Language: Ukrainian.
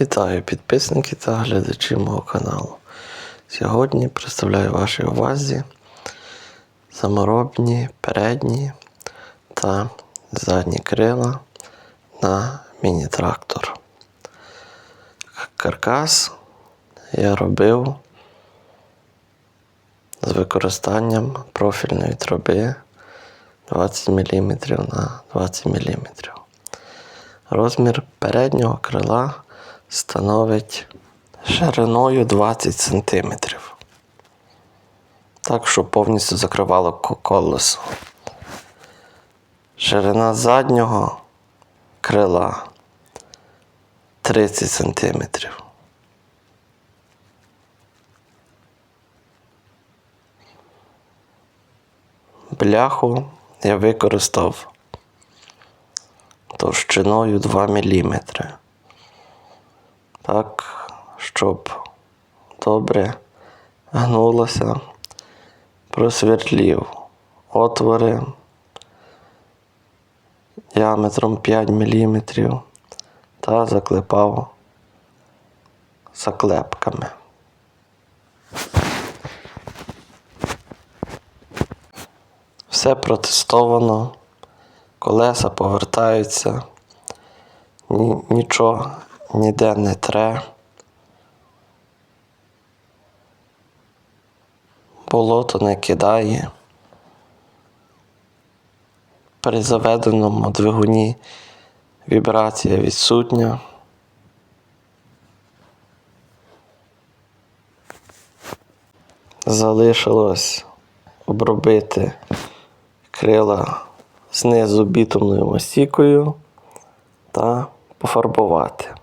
Вітаю підписники та глядачі мого каналу. Сьогодні представляю вашій увазі саморобні передні та задні крила на міні-трактор. Каркас я робив з використанням профільної труби 20 мм на 20 мм. Розмір переднього крила становить шириною 20 см. Так, щоб повністю закривало колесо. Ширина заднього крила 30 см. Бляху я використав товщиною 2 мм. Так, щоб добре гнулося, просверлів отвори діаметром 5 мм та заклепав заклепками. Все протестовано, колеса повертаються, нічого ніде не тре. Болото не кидає. При заведеному двигуні вібрація відсутня. Залишилось обробити крила знизу бітумною мастікою та пофарбувати.